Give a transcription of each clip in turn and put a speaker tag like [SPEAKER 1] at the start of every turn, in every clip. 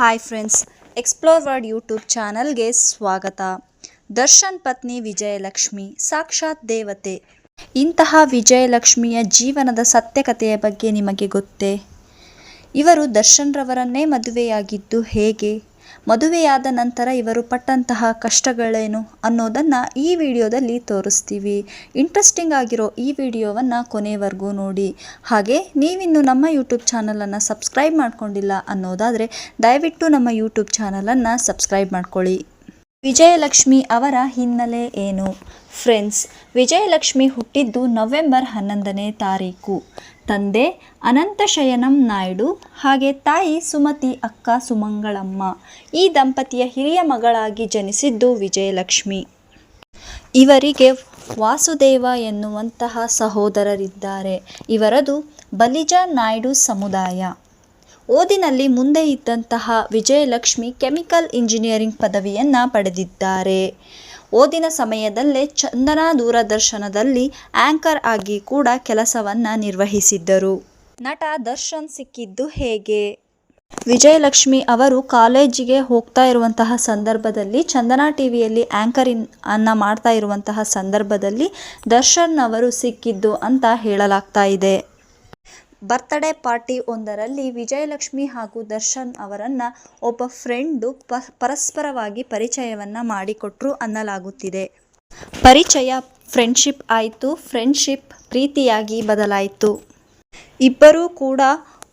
[SPEAKER 1] Hi friends explore world YouTube ಚಾನಲ್ಗೆ ಸ್ವಾಗತ. ದರ್ಶನ್ ಪತ್ನಿ ವಿಜಯಲಕ್ಷ್ಮಿ, ಸಾಕ್ಷಾತ್ ದೇವತೆ. ಇಂತಹ ವಿಜಯಲಕ್ಷ್ಮಿಯ ಜೀವನದ ಸತ್ಯಕತೆಯ ಬಗ್ಗೆ ನಿಮಗೆ ಗೊತ್ತೇ? ಇವರು ದರ್ಶನ್ ರವರನ್ನೇ ಮದುವೆಯಾಗಿದ್ದು ಹೇಗೆ? ಮದುವೆಯಾದ ನಂತರ ಇವರು ಪಟ್ಟಂತಹ ಕಷ್ಟಗಳೇನು ಅನ್ನೋದನ್ನು ಈ ವಿಡಿಯೋದಲ್ಲಿ ತೋರಿಸ್ತೀವಿ. ಇಂಟ್ರೆಸ್ಟಿಂಗ್ ಆಗಿರೋ ಈ ವಿಡಿಯೋವನ್ನು ಕೊನೆವರೆಗೂ ನೋಡಿ. ಹಾಗೆ ನೀವಿನ್ನು ನಮ್ಮ ಯೂಟ್ಯೂಬ್ ಚಾನಲನ್ನು ಸಬ್ಸ್ಕ್ರೈಬ್ ಮಾಡ್ಕೊಂಡಿಲ್ಲ ಅನ್ನೋದಾದರೆ ದಯವಿಟ್ಟು ನಮ್ಮ ಯೂಟ್ಯೂಬ್ ಚಾನಲನ್ನು ಸಬ್ಸ್ಕ್ರೈಬ್ ಮಾಡ್ಕೊಳ್ಳಿ. ವಿಜಯಲಕ್ಷ್ಮಿ ಅವರ ಹಿನ್ನೆಲೆ ಏನು? ಫ್ರೆಂಡ್ಸ್ ವಿಜಯಲಕ್ಷ್ಮಿ ಹುಟ್ಟಿದ್ದು ನವೆಂಬರ್ ಹನ್ನೊಂದನೇ ತಾರೀಕು. ತಂದೆ ಅನಂತಶಯನಂ ನಾಯ್ಡು, ಹಾಗೆ ತಾಯಿ ಸುಮತಿ ಅಕ್ಕ ಸುಮಂಗಳಮ್ಮ. ಈ ದಂಪತಿಯ ಹಿರಿಯ ಮಗಳಾಗಿ ಜನಿಸಿದ್ದು ವಿಜಯಲಕ್ಷ್ಮಿ. ಇವರಿಗೆ ವಾಸುದೇವ ಎನ್ನುವಂತಹ ಸಹೋದರರಿದ್ದಾರೆ. ಇವರದು ಬಲಿಜ ನಾಯ್ಡು ಸಮುದಾಯ. ಓದಿನಲ್ಲಿ ಮುಂದೆ ಇದ್ದಂತಹ ವಿಜಯಲಕ್ಷ್ಮಿ ಕೆಮಿಕಲ್ ಇಂಜಿನಿಯರಿಂಗ್ ಪದವಿಯನ್ನು ಪಡೆದಿದ್ದಾರೆ. ಓದಿನ ಸಮಯದಲ್ಲೇ ಚಂದನ ದೂರದರ್ಶನದಲ್ಲಿ ಆಂಕರ್ ಆಗಿ ಕೂಡ ಕೆಲಸವನ್ನು ನಿರ್ವಹಿಸಿದ್ದರು. ನಟ ದರ್ಶನ್ ಸಿಕ್ಕಿದ್ದು ಹೇಗೆ? ವಿಜಯಲಕ್ಷ್ಮಿ ಅವರು ಕಾಲೇಜಿಗೆ ಹೋಗ್ತಾ ಇರುವಂತಹ ಸಂದರ್ಭದಲ್ಲಿ, ಚಂದನಾ ಟಿ ವಿಯಲ್ಲಿ ಆ್ಯಂಕರಿನ್ ಅನ್ನ ಮಾಡ್ತಾ ಇರುವಂತಹ ಸಂದರ್ಭದಲ್ಲಿ ದರ್ಶನ್ ಅವರು ಸಿಕ್ಕಿದ್ದು ಅಂತ ಹೇಳಲಾಗ್ತಾ ಇದೆ. ಬರ್ತ್ಡೇ ಪಾರ್ಟಿ ಒಂದರಲ್ಲಿ ವಿಜಯಲಕ್ಷ್ಮಿ ಹಾಗೂ ದರ್ಶನ್ ಅವರನ್ನು ಒಬ್ಬ ಫ್ರೆಂಡು ಪರಸ್ಪರವಾಗಿ ಪರಿಚಯವನ್ನು ಮಾಡಿಕೊಟ್ರು ಅನ್ನಲಾಗುತ್ತಿದೆ. ಪರಿಚಯ, ಫ್ರೆಂಡ್ಶಿಪ್ ಆಯಿತು, ಫ್ರೆಂಡ್ಶಿಪ್ ಪ್ರೀತಿಯಾಗಿ ಬದಲಾಯಿತು. ಇಬ್ಬರೂ ಕೂಡ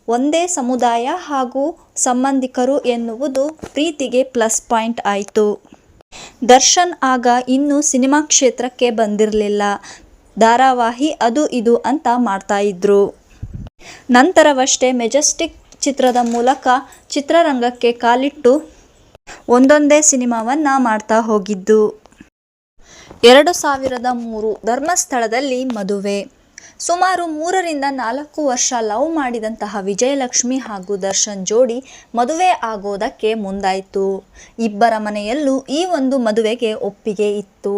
[SPEAKER 1] ಒಂದೇ ಸಮುದಾಯ ಹಾಗೂ ಸಂಬಂಧಿಕರು ಎನ್ನುವುದು ಪ್ರೀತಿಗೆ ಪ್ಲಸ್ ಪಾಯಿಂಟ್ ಆಯಿತು. ದರ್ಶನ್ ಆಗ ಇನ್ನೂ ಸಿನಿಮಾ ಕ್ಷೇತ್ರಕ್ಕೆ ಬಂದಿರಲಿಲ್ಲ. ಧಾರಾವಾಹಿ ಅದು ಇದು ಅಂತ ಮಾಡ್ತಾ ಇದ್ರು. ನಂತರವಷ್ಟೇ ಮೆಜೆಸ್ಟಿಕ್ ಚಿತ್ರದ ಮೂಲಕ ಚಿತ್ರರಂಗಕ್ಕೆ ಕಾಲಿಟ್ಟು ಒಂದೊಂದೇ ಸಿನಿಮಾವನ್ನು ಮಾಡ್ತಾ ಹೋಗಿದ್ದು. ಎರಡು ಸಾವಿರದ ಮೂರು ಧರ್ಮಸ್ಥಳದಲ್ಲಿ ಮದುವೆ. ಸುಮಾರು ಮೂರರಿಂದ ನಾಲ್ಕು ವರ್ಷ ಲವ್ ಮಾಡಿದಂತಹ ವಿಜಯಲಕ್ಷ್ಮಿ ಹಾಗೂ ದರ್ಶನ್ ಜೋಡಿ ಮದುವೆ ಆಗೋದಕ್ಕೆ ಮುಂದಾಯಿತು. ಇಬ್ಬರ ಮನೆಯಲ್ಲೂ ಈ ಒಂದು ಮದುವೆಗೆ ಒಪ್ಪಿಗೆ ಇತ್ತು.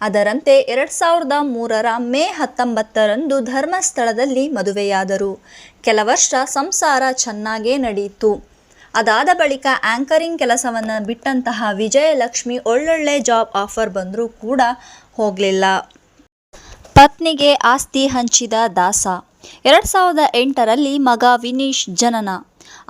[SPEAKER 1] ಅದರಂತೆ ಎರಡು ಸಾವಿರದ ಮೂರರ ಮೇ ಹತ್ತೊಂಬತ್ತರಂದು ಧರ್ಮಸ್ಥಳದಲ್ಲಿ ಮದುವೆಯಾದರು. ಕೆಲ ವರ್ಷ ಸಂಸಾರ ಚೆನ್ನಾಗೇ ನಡೆಯಿತು ಅದಾದ ಬಳಿಕ ಆ್ಯಂಕರಿಂಗ್ ಕೆಲಸವನ್ನು ಬಿಟ್ಟಂತಹ ವಿಜಯಲಕ್ಷ್ಮಿ ಒಳ್ಳೊಳ್ಳೆ ಜಾಬ್ ಆಫರ್ ಬಂದರೂ ಕೂಡ ಹೋಗಲಿಲ್ಲ. ಪತ್ನಿಗೆ ಆಸ್ತಿ ಹಂಚಿದ ದಾಸ. ಎರಡು ಸಾವಿರದ ಎಂಟರಲ್ಲಿ ಮಗ ವಿನೀಶ್ ಜನನ.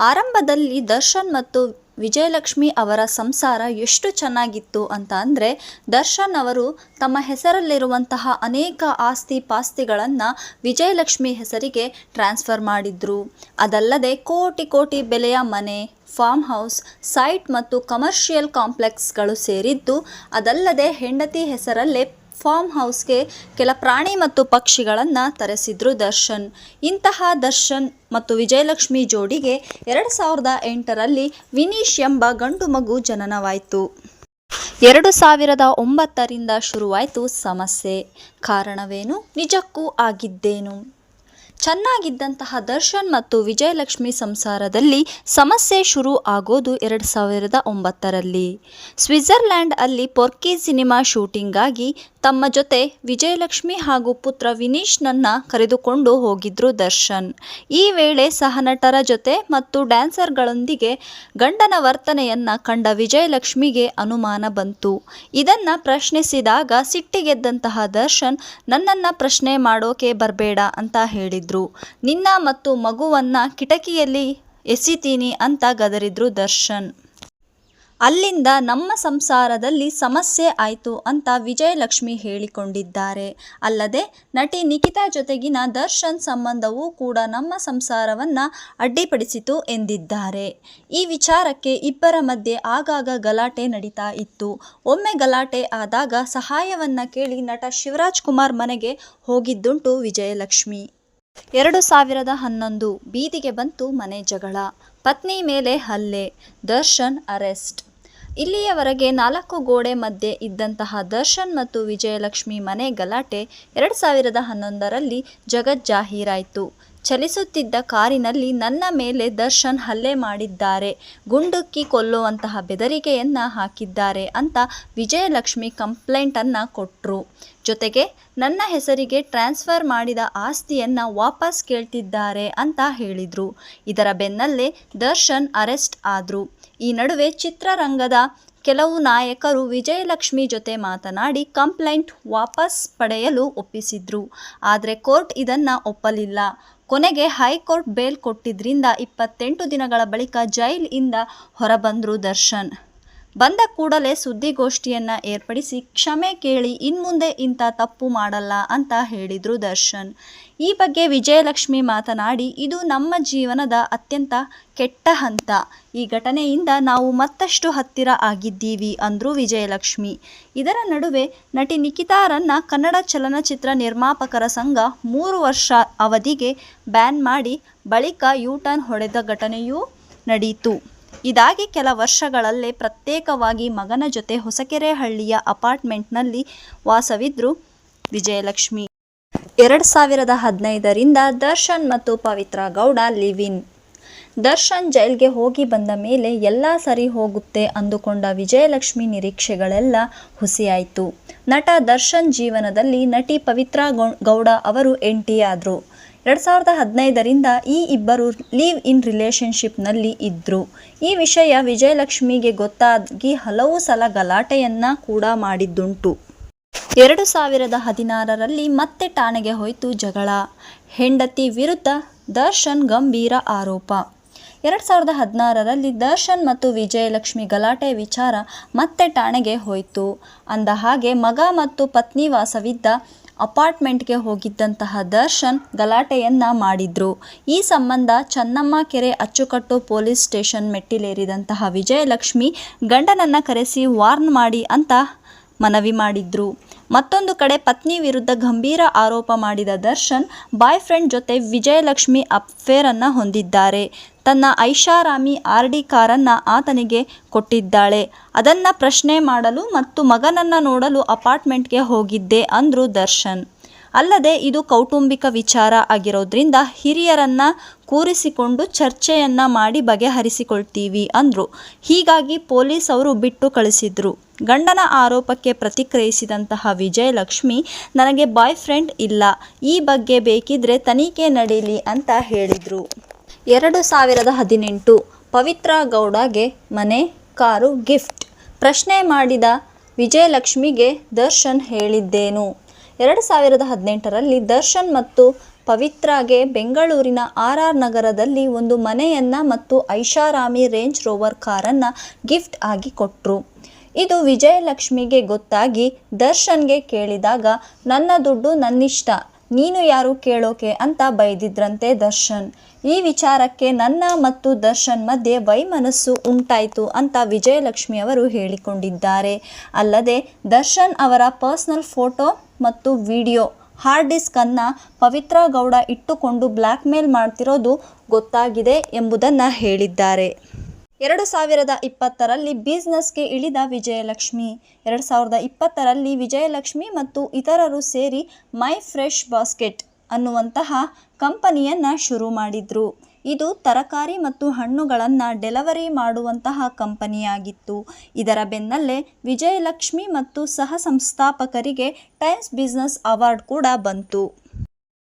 [SPEAKER 1] ಆರಂಭದಲ್ಲಿ ದರ್ಶನ್ ಮತ್ತು ವಿಜಯಲಕ್ಷ್ಮಿ ಅವರ ಸಂಸಾರ ಎಷ್ಟು ಚೆನ್ನಾಗಿತ್ತು ಅಂತ ಅಂದರೆ, ದರ್ಶನ್ ಅವರು ತಮ್ಮ ಹೆಸರಲ್ಲಿರುವಂತಹ ಅನೇಕ ಆಸ್ತಿ ಪಾಸ್ತಿಗಳನ್ನು ವಿಜಯಲಕ್ಷ್ಮಿ ಹೆಸರಿಗೆ ಟ್ರಾನ್ಸ್ಫರ್ ಮಾಡಿದ್ರು. ಅದಲ್ಲದೆ ಕೋಟಿ ಕೋಟಿ ಬೆಲೆಯ ಮನೆ, ಫಾರ್ಮ್ ಹೌಸ್, ಸೈಟ್ ಮತ್ತು ಕಮರ್ಷಿಯಲ್ ಕಾಂಪ್ಲೆಕ್ಸ್ಗಳು ಸೇರಿದ್ದು, ಅದಲ್ಲದೆ ಹೆಂಡತಿ ಹೆಸರಲ್ಲೇ ಫಾರ್ಮ್ ಹೌಸ್ಗೆ ಕೆಲ ಪ್ರಾಣಿ ಮತ್ತು ಪಕ್ಷಿಗಳನ್ನು ತರಿಸಿದ್ರು ದರ್ಶನ್. ಇಂತಹ ದರ್ಶನ್ ಮತ್ತು ವಿಜಯಲಕ್ಷ್ಮಿ ಜೋಡಿಗೆ ಎರಡು ಸಾವಿರದ ಎಂಟರಲ್ಲಿ ವಿನೀಶ್ ಎಂಬ ಗಂಡು ಮಗು ಜನನವಾಯಿತು. ಎರಡು ಸಾವಿರದ ಒಂಬತ್ತರಿಂದ ಶುರುವಾಯಿತು ಸಮಸ್ಯೆ. ಕಾರಣವೇನು? ನಿಜಕ್ಕೂ ಆಗಿದ್ದೇನು? ಚೆನ್ನಾಗಿದ್ದಂತಹ ದರ್ಶನ್ ಮತ್ತು ವಿಜಯಲಕ್ಷ್ಮಿ ಸಂಸಾರದಲ್ಲಿ ಸಮಸ್ಯೆ ಶುರು ಆಗೋದು ಎರಡು ಸಾವಿರದ ಒಂಬತ್ತರಲ್ಲಿ. ಸ್ವಿಟ್ಜರ್ಲ್ಯಾಂಡ್ ಅಲ್ಲಿ ಪೊರ್ಕಿ ಸಿನಿಮಾ ಶೂಟಿಂಗಾಗಿ ತಮ್ಮ ಜೊತೆ ವಿಜಯಲಕ್ಷ್ಮಿ ಹಾಗೂ ಪುತ್ರ ವಿನೀಶ್ನನ್ನ ಕರೆದುಕೊಂಡು ಹೋಗಿದ್ರು ದರ್ಶನ್. ಈ ವೇಳೆ ಸಹನಟರ ಜೊತೆ ಮತ್ತು ಡ್ಯಾನ್ಸರ್ಗಳೊಂದಿಗೆ ಗಂಡನ ವರ್ತನೆಯನ್ನ ಕಂಡ ವಿಜಯಲಕ್ಷ್ಮಿಗೆ ಅನುಮಾನ ಬಂತು. ಇದನ್ನ ಪ್ರಶ್ನಿಸಿದಾಗ ಸಿಟ್ಟಿಗೆದ್ದಂತಹ ದರ್ಶನ್, ನನ್ನನ್ನ ಪ್ರಶ್ನೆ ಮಾಡೋಕೆ ಬರಬೇಡ ಅಂತ ನಿನ್ನ ಮತ್ತು ಮಗುವನ್ನ ಕಿಟಕಿಯಲ್ಲಿ ಎಸಿತೀನಿ ಅಂತ ಗದರಿದ್ರು ದರ್ಶನ್. ಅಲ್ಲಿಂದ ನಮ್ಮ ಸಂಸಾರದಲ್ಲಿ ಸಮಸ್ಯೆ ಆಯಿತು ಅಂತ ವಿಜಯಲಕ್ಷ್ಮಿ ಹೇಳಿಕೊಂಡಿದ್ದಾರೆ. ಅಲ್ಲದೆ ನಟಿ ನಿಖಿತಾ ಜೊತೆಗಿನ ದರ್ಶನ್ ಸಂಬಂಧವೂ ಕೂಡ ನಮ್ಮ ಸಂಸಾರವನ್ನು ಅಡ್ಡಿಪಡಿಸಿತು ಎಂದಿದ್ದಾರೆ. ಈ ವಿಚಾರಕ್ಕೆ ಇಬ್ಬರ ಮಧ್ಯೆ ಆಗಾಗ ಗಲಾಟೆ ನಡೀತಾ ಇತ್ತು. ಒಮ್ಮೆ ಗಲಾಟೆ ಆದಾಗ ಸಹಾಯವನ್ನು ಕೇಳಿ ನಟ ಶಿವರಾಜ್ ಕುಮಾರ್ ಮನೆಗೆ ಹೋಗಿದ್ದುಂಟು ವಿಜಯಲಕ್ಷ್ಮಿ. ಎರಡು ಸಾವಿರದ ಹನ್ನೊಂದು ಬೀದಿಗೆ ಬಂತು ಮನೆ ಜಗಳ. ಪತ್ನಿ ಮೇಲೆ ಹಲ್ಲೆ, ದರ್ಶನ್ ಅರೆಸ್ಟ್. ಇಲ್ಲಿಯವರೆಗೆ ನಾಲ್ಕು ಗೋಡೆ ಮಧ್ಯೆ ಇದ್ದಂತಹ ದರ್ಶನ್ ಮತ್ತು ವಿಜಯಲಕ್ಷ್ಮಿ ಮನೆ ಗಲಾಟೆ ಎರಡು ಸಾವಿರದ ಹನ್ನೊಂದರಲ್ಲಿ ಜಗಜ್ಜಾಹೀರಾಯಿತು. ಚಲಿಸುತ್ತಿದ್ದ ಕಾರಿನಲ್ಲಿ ನನ್ನ ಮೇಲೆ ದರ್ಶನ್ ಹಲ್ಲೆ ಮಾಡಿದ್ದಾರೆ. ಗುಂಡುಕ್ಕಿ ಕೊಲ್ಲುವಂತಹ ಬೆದರಿಕೆಯನ್ನ ಹಾಕಿದ್ದಾರೆ ಅಂತ ವಿಜಯಲಕ್ಷ್ಮಿ ಕಂಪ್ಲೇಂಟನ್ನು ಕೊಟ್ಟರು ಜೊತೆಗೆ, ನನ್ನ ಹೆಸರಿಗೆ ಟ್ರಾನ್ಸ್ಫರ್ ಮಾಡಿದ ಆಸ್ತಿಯನ್ನ ವಾಪಸ್ ಕೇಳ್ತಿದ್ದಾರೆ ಅಂತ ಹೇಳಿದರು. ಇದರ ಬೆನ್ನಲ್ಲೇ ದರ್ಶನ್ ಅರೆಸ್ಟ್ ಆದರು. ಈ ನಡುವೆ ಚಿತ್ರರಂಗದ ಕೆಲವು ನಾಯಕರು ವಿಜಯಲಕ್ಷ್ಮಿ ಜೊತೆ ಮಾತನಾಡಿ ಕಂಪ್ಲೇಂಟ್ ವಾಪಸ್ ಪಡೆಯಲು ಒಪ್ಪಿಸಿದ್ರು. ಆದರೆ ಕೋರ್ಟ್ ಇದನ್ನು ಒಪ್ಪಲಿಲ್ಲ. ಕೊನೆಗೆ ಹೈಕೋರ್ಟ್ ಬೇಲ್ ಕೊಟ್ಟಿದ್ರಿಂದ ಇಪ್ಪತ್ತೆಂಟು ದಿನಗಳ ಬಳಿಕ ಜೈಲ್ ಇಂದ ಹೊರಬಂದ್ರು ದರ್ಶನ್. ಬಂದ ಕೂಡಲೇ ಸುದ್ದಿಗೋಷ್ಠಿಯನ್ನ ಏರ್ಪಡಿಸಿ ಕ್ಷಮೆ ಕೇಳಿ ಇನ್ಮುಂದೆ ಇಂಥ ತಪ್ಪು ಮಾಡಲ್ಲ ಅಂತ ಹೇಳಿದ್ರು ದರ್ಶನ್. ಈ ಬಗ್ಗೆ ವಿಜಯಲಕ್ಷ್ಮಿ ಮಾತನಾಡಿ, ಇದು ನಮ್ಮ ಜೀವನದ ಅತ್ಯಂತ ಕೆಟ್ಟ ಹಂತ. ಈ ಘಟನೆಯಿಂದ ನಾವು ಮತ್ತಷ್ಟು ಹತ್ತಿರ ಆಗಿದ್ದೀವಿ ಅಂದ್ರು ವಿಜಯಲಕ್ಷ್ಮಿ. ಇದರ ನಡುವೆ ನಟಿ ನಿಖಿತಾರನ್ನ ಕನ್ನಡ ಚಲನಚಿತ್ರ ನಿರ್ಮಾಪಕರ ಸಂಘ ಮೂರು ವರ್ಷ ಅವಧಿಗೆ ಬ್ಯಾನ್ ಮಾಡಿ ಬಳಿಕ ಯೂಟರ್ನ್ ಹೊಡೆದ ಘಟನೆಯೂ ನಡೆಯಿತು ಇದಾಗಿ ಕೆಲ ವರ್ಷಗಳಲ್ಲೇ ಪ್ರತ್ಯೇಕವಾಗಿ ಮಗನ ಜೊತೆ ಹೊಸಕೆರೆಹಳ್ಳಿಯ ಅಪಾರ್ಟ್ಮೆಂಟ್ನಲ್ಲಿ ವಾಸವಿದ್ರು ವಿಜಯಲಕ್ಷ್ಮಿ. ಎರಡು ಸಾವಿರದ ಹದಿನೈದರಿಂದ ದರ್ಶನ್ ಮತ್ತು ಪವಿತ್ರ ಗೌಡ ಲಿವ್ ಇನ್. ದರ್ಶನ್ ಜೈಲ್ಗೆ ಹೋಗಿ ಬಂದ ಮೇಲೆ ಎಲ್ಲ ಸರಿ ಹೋಗುತ್ತೆ ಅಂದುಕೊಂಡ ವಿಜಯಲಕ್ಷ್ಮಿ ನಿರೀಕ್ಷೆಗಳೆಲ್ಲ ಹುಸಿಯಾಯಿತು. ನಟ ದರ್ಶನ್ ಜೀವನದಲ್ಲಿ ನಟಿ ಪವಿತ್ರ ಗೌಡ ಅವರು ಎಂಟಿಯಾದರು ಎರಡು ಸಾವಿರದ ಹದಿನೈದರಿಂದ ಈ ಇಬ್ಬರು ಲೀವ್ ಇನ್ ರಿಲೇಷನ್ಶಿಪ್ನಲ್ಲಿ ಇದ್ದರು ಈ ವಿಷಯ ವಿಜಯಲಕ್ಷ್ಮಿಗೆ ಗೊತ್ತಾಗಿ ಹಲವು ಸಲ ಗಲಾಟೆಯನ್ನು ಕೂಡ ಮಾಡಿದ್ದುಂಟು. ಎರಡು ಸಾವಿರದ ಹದಿನಾರರಲ್ಲಿ ಮತ್ತೆ ಠಾಣೆಗೆ ಹೋಯಿತು ಜಗಳ. ಹೆಂಡತಿ ವಿರುದ್ಧ ದರ್ಶನ್ ಗಂಭೀರ ಆರೋಪ. ಎರಡು ಸಾವಿರದ ಹದಿನಾರರಲ್ಲಿ ದರ್ಶನ್ ಮತ್ತು ವಿಜಯಲಕ್ಷ್ಮಿ ಗಲಾಟೆ ವಿಚಾರ ಮತ್ತೆ ಠಾಣೆಗೆ ಹೋಯಿತು. ಅಂದ ಹಾಗೆ ಮಗ ಮತ್ತು ಪತ್ನಿ ವಾಸವಿದ್ದ ಅಪಾರ್ಟ್ಮೆಂಟ್ಗೆ ಹೋಗಿದ್ದಂತಹ ದರ್ಶನ್ ಗಲಾಟೆಯನ್ನ ಮಾಡಿದ್ರು. ಈ ಸಂಬಂಧ ಚನ್ನಮ್ಮ ಕೆರೆ ಅಚ್ಚುಕಟ್ಟು ಪೊಲೀಸ್ ಸ್ಟೇಷನ್ ಮೆಟ್ಟಿಲೇರಿದಂತಹ ವಿಜಯಲಕ್ಷ್ಮಿ ಗಂಡನನ್ನ ಕರೆಸಿ ವಾರ್ನ್ ಮಾಡಿ ಅಂತ ಮನವಿ ಮಾಡಿದ್ರು. ಮತ್ತೊಂದು ಕಡೆ ಪತ್ನಿ ವಿರುದ್ಧ ಗಂಭೀರ ಆರೋಪ ಮಾಡಿದ ದರ್ಶನ್ ಬಾಯ್ ಫ್ರೆಂಡ್ ಜೊತೆ ವಿಜಯಲಕ್ಷ್ಮಿ ಅಫೇರನ್ನು ಹೊಂದಿದ್ದಾರೆ. ತನ್ನ ಐಷಾರಾಮಿ ಆರ್ ಡಿ ಕಾರನ್ನು ಆತನಿಗೆ ಕೊಟ್ಟಿದ್ದಾಳೆ. ಅದನ್ನು ಪ್ರಶ್ನೆ ಮಾಡಲು ಮತ್ತು ಮಗನನ್ನು ನೋಡಲು ಅಪಾರ್ಟ್ಮೆಂಟ್ಗೆ ಹೋಗಿದ್ದೆ ಅಂದ್ರು ದರ್ಶನ್. ಅಲ್ಲದೆ ಇದು ಕೌಟುಂಬಿಕ ವಿಚಾರ ಆಗಿರೋದ್ರಿಂದ ಹಿರಿಯರನ್ನ ಕೂರಿಸಿಕೊಂಡು ಚರ್ಚೆಯನ್ನ ಮಾಡಿ ಬಗೆಹರಿಸಿಕೊಳ್ತೀವಿ ಅಂದರು. ಹೀಗಾಗಿ ಪೊಲೀಸ್ ಅವರು ಬಿಟ್ಟು ಕಳಿಸಿದ್ರು. ಗಂಡನ ಆರೋಪಕ್ಕೆ ಪ್ರತಿಕ್ರಿಯಿಸಿದಂತಹ ವಿಜಯಲಕ್ಷ್ಮಿ, ನನಗೆ ಬಾಯ್ ಫ್ರೆಂಡ್ ಇಲ್ಲ. ಈ ಬಗ್ಗೆ ಬೇಕಿದ್ರೆ ತನಿಖೆ ನಡೀಲಿ ಅಂತ ಹೇಳಿದರು. ಎರಡು ಸಾವಿರದ ಹದಿನೆಂಟು ಪವಿತ್ರ ಗೌಡಗೆ ಮನೆ, ಕಾರು, ಗಿಫ್ಟ್. ಪ್ರಶ್ನೆ ಮಾಡಿದ ವಿಜಯಲಕ್ಷ್ಮಿಗೆ ದರ್ಶನ್ ಹೇಳಿದ್ದೇನು. ಎರಡು ಸಾವಿರದ ಹದಿನೆಂಟರಲ್ಲಿ ದರ್ಶನ್ ಮತ್ತು ಪವಿತ್ರಾಗೆ ಬೆಂಗಳೂರಿನ ಆರ್ ಆರ್ ನಗರದಲ್ಲಿ ಒಂದು ಮನೆಯನ್ನ ಮತ್ತು ಐಷಾರಾಮಿ ರೇಂಜ್ ರೋವರ್ ಕಾರನ್ನು ಗಿಫ್ಟ್ ಆಗಿ ಕೊಟ್ಟರು ಇದು ವಿಜಯಲಕ್ಷ್ಮಿಗೆ ಗೊತ್ತಾಗಿ ದರ್ಶನ್ಗೆ ಕೇಳಿದಾಗ, ನನ್ನ ದುಡ್ಡು ನನ್ನಿಷ್ಟ, ನೀನು ಯಾರು ಕೇಳೋಕೆ ಅಂತ ಬೈದಿದ್ರಂತೆ ದರ್ಶನ್. ಈ ವಿಚಾರಕ್ಕೆ ನನ್ನ ಮತ್ತು ದರ್ಶನ್ ಮಧ್ಯೆ ವೈಮನಸ್ಸು ಉಂಟಾಯಿತು ಅಂತ ವಿಜಯಲಕ್ಷ್ಮಿ ಅವರು ಹೇಳಿಕೊಂಡಿದ್ದಾರೆ. ಅಲ್ಲದೆ ದರ್ಶನ್ ಅವರ ಪರ್ಸ್ನಲ್ ಫೋಟೋ ಮತ್ತು ವಿಡಿಯೋ. ಹಾರ್ಡ್ ಡಿಸ್ಕನ್ನು ಪವಿತ್ರ ಗೌಡ ಇಟ್ಟುಕೊಂಡು ಬ್ಲ್ಯಾಕ್ಮೇಲ್ ಮಾಡ್ತಿರೋದು ಗೊತ್ತಾಗಿದೆ ಎಂಬುದನ್ನು ಹೇಳಿದ್ದಾರೆ. ಎರಡು ಸಾವಿರದ ಇಪ್ಪತ್ತರಲ್ಲಿ ಬಿಸ್ನೆಸ್ಗೆ ಇಳಿದ ವಿಜಯಲಕ್ಷ್ಮಿ. ಎರಡು ಸಾವಿರದ ಇಪ್ಪತ್ತರಲ್ಲಿ ವಿಜಯಲಕ್ಷ್ಮಿ ಮತ್ತು ಇತರರು ಸೇರಿ ಮೈ ಫ್ರೆಶ್ ಬಾಸ್ಕೆಟ್ ಅನ್ನುವಂತಹ ಕಂಪನಿಯನ್ನು ಶುರು ಮಾಡಿದ್ರು. ಇದು ತರಕಾರಿ ಮತ್ತು ಹಣ್ಣುಗಳನ್ನು ಡೆಲಿವರಿ ಮಾಡುವಂತಹ ಕಂಪನಿಯಾಗಿತ್ತು. ಇದರ ಬೆನ್ನಲ್ಲೇ ವಿಜಯಲಕ್ಷ್ಮಿ ಮತ್ತು ಸಹ ಸಂಸ್ಥಾಪಕರಿಗೆ ಟೈಮ್ಸ್ ಬಿಸ್ನೆಸ್ ಅವಾರ್ಡ್ ಕೂಡ ಬಂತು.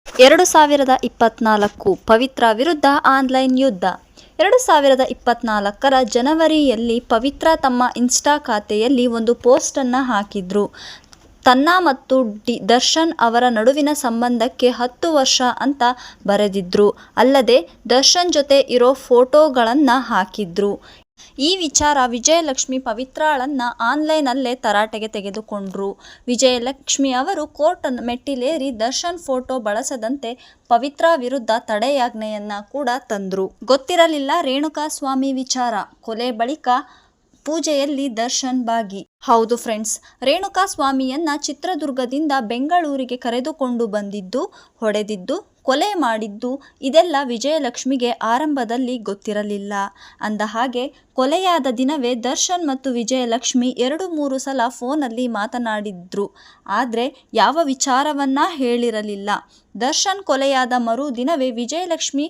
[SPEAKER 1] ಎರಡು ಸಾವಿರದ ಇಪ್ಪತ್ನಾಲ್ಕು ಪವಿತ್ರ ವಿರುದ್ಧ ಆನ್ಲೈನ್ ಯುದ್ಧ. ಎರಡು ಸಾವಿರದ ಇಪ್ಪತ್ನಾಲ್ಕರ ಜನವರಿಯಲ್ಲಿ ಪವಿತ್ರ ತಮ್ಮ ಇನ್ಸ್ಟಾ ಖಾತೆಯಲ್ಲಿ ಒಂದು ಪೋಸ್ಟನ್ನು ಹಾಕಿದ್ರು. ತನ್ನ ಮತ್ತು ಡಿ, ದರ್ಶನ್ ಅವರ ನಡುವಿನ ಸಂಬಂಧಕ್ಕೆ ಹತ್ತು ವರ್ಷ ಅಂತ ಬರೆದಿದ್ರು. ಅಲ್ಲದೆ, ದರ್ಶನ್ ಜೊತೆ ಇರೋ ಫೋಟೋಗಳನ್ನು ಹಾಕಿದ್ರು. ಈ ವಿಚಾರ ವಿಜಯಲಕ್ಷ್ಮಿ ಪವಿತ್ರಾಳನ್ನು ಆನ್ಲೈನಲ್ಲೇ ತರಾಟೆಗೆ ತೆಗೆದುಕೊಂಡ್ರು. ವಿಜಯಲಕ್ಷ್ಮಿ ಅವರು ಕೋರ್ಟ್ ಮೆಟ್ಟಿಲೇರಿ ದರ್ಶನ್ ಫೋಟೋ ಬಳಸದಂತೆ ಪವಿತ್ರ ವಿರುದ್ಧ ತಡೆಯಾಜ್ಞೆಯನ್ನ ಕೂಡ ತಂದ್ರು. ಗೊತ್ತಿರಲಿಲ್ಲ ರೇಣುಕಾ ಸ್ವಾಮಿ ವಿಚಾರ. ಕೊಲೆ ಬಳಿಕ ಪೂಜೆಯಲ್ಲಿ ದರ್ಶನ್ ಬಾಗಿ ಹೌದು ಫ್ರೆಂಡ್ಸ್ ರೇಣುಕಾ ಸ್ವಾಮಿಯನ್ನ ಚಿತ್ರದುರ್ಗದಿಂದ ಬೆಂಗಳೂರಿಗೆ ಕರೆದುಕೊಂಡು ಬಂದಿದ್ದು, ಹೊಡೆದಿದ್ದು, ಕೊಲೆ ಮಾಡಿದ್ದು ಇದೆಲ್ಲ ವಿಜಯಲಕ್ಷ್ಮಿಗೆ ಆರಂಭದಲ್ಲಿ ಗೊತ್ತಿರಲಿಲ್ಲ. ಅಂದ ಹಾಗೆ ಕೊಲೆಯಾದ ದಿನವೇ ದರ್ಶನ್ ಮತ್ತು ವಿಜಯಲಕ್ಷ್ಮಿ ಎರಡು ಮೂರು ಸಲ ಫೋನಲ್ಲಿ ಮಾತನಾಡಿದ್ರು. ಆದರೆ ಯಾವ ವಿಚಾರವನ್ನ ಹೇಳಿರಲಿಲ್ಲ. ದರ್ಶನ್ ಕೊಲೆಯಾದ ಮರುದಿನವೇ ವಿಜಯಲಕ್ಷ್ಮಿ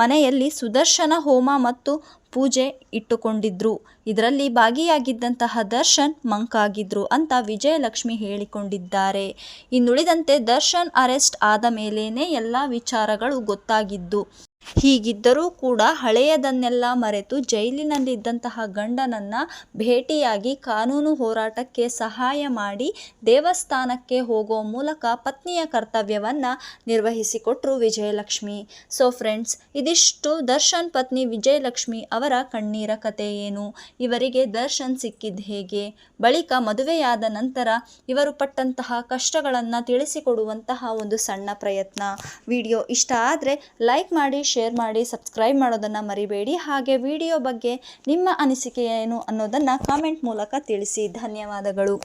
[SPEAKER 1] ಮನೆಯಲ್ಲಿ ಸುದರ್ಶನ, ಹೋಮ ಮತ್ತು ಪೂಜೆ ಇಟ್ಟುಕೊಂಡಿದ್ರು. ಇದರಲ್ಲಿ ಭಾಗಿಯಾಗಿದ್ದಂತಹ ದರ್ಶನ್ ಮಂಕಾಗಿದ್ರು ಅಂತ ವಿಜಯಲಕ್ಷ್ಮಿ ಹೇಳಿಕೊಂಡಿದ್ದಾರೆ. ಇನ್ನುಳಿದಂತೆ ದರ್ಶನ್ ಅರೆಸ್ಟ್ ಆದ ಮೇಲೇನೆ ಎಲ್ಲ ವಿಚಾರಗಳು ಗೊತ್ತಾಗಿದ್ದು ಹೀಗಿದ್ದರೂ ಕೂಡ ಹಳೆಯದನ್ನೆಲ್ಲ ಮರೆತು ಜೈಲಿನಲ್ಲಿದ್ದಂತಹ ಗಂಡನನ್ನ ಭೇಟಿಯಾಗಿ ಕಾನೂನು ಹೋರಾಟಕ್ಕೆ ಸಹಾಯ ಮಾಡಿ ದೇವಸ್ಥಾನಕ್ಕೆ ಹೋಗೋ ಮೂಲಕ ಪತ್ನಿಯ ಕರ್ತವ್ಯವನ್ನ ನಿರ್ವಹಿಸಿಕೊಟ್ರು ವಿಜಯಲಕ್ಷ್ಮಿ. ಸೊ ಫ್ರೆಂಡ್ಸ್ ಇದಿಷ್ಟು ದರ್ಶನ್ ಪತ್ನಿ ವಿಜಯಲಕ್ಷ್ಮಿ ಅವರ ಕಣ್ಣೀರ ಕತೆ ಏನು? ಇವರಿಗೆ ದರ್ಶನ್ ಸಿಕ್ಕಿದ್ದು ಹೇಗೆ? ಬಳಿಕ ಮದುವೆಯಾದ ನಂತರ ಇವರು ಪಟ್ಟಂತಹ ಕಷ್ಟಗಳನ್ನು ತಿಳಿಸಿಕೊಡುವಂತಹ ಒಂದು ಸಣ್ಣ ಪ್ರಯತ್ನ. ವಿಡಿಯೋ ಇಷ್ಟ ಆದರೆ ಲೈಕ್ ಮಾಡಿ ಶೇರ್ ಮಾಡಿ ಸಬ್ಸ್ಕ್ರೈಬ್ ಮಾಡೋದನ್ನು ಮರಿಬೇಡಿ. ಹಾಗೆ ವಿಡಿಯೋ ಬಗ್ಗೆ ನಿಮ್ಮ ಅನಿಸಿಕೆ ಏನು ಅನ್ನೋದನ್ನು ಕಾಮೆಂಟ್ ಮೂಲಕ ತಿಳಿಸಿ. ಧನ್ಯವಾದಗಳು.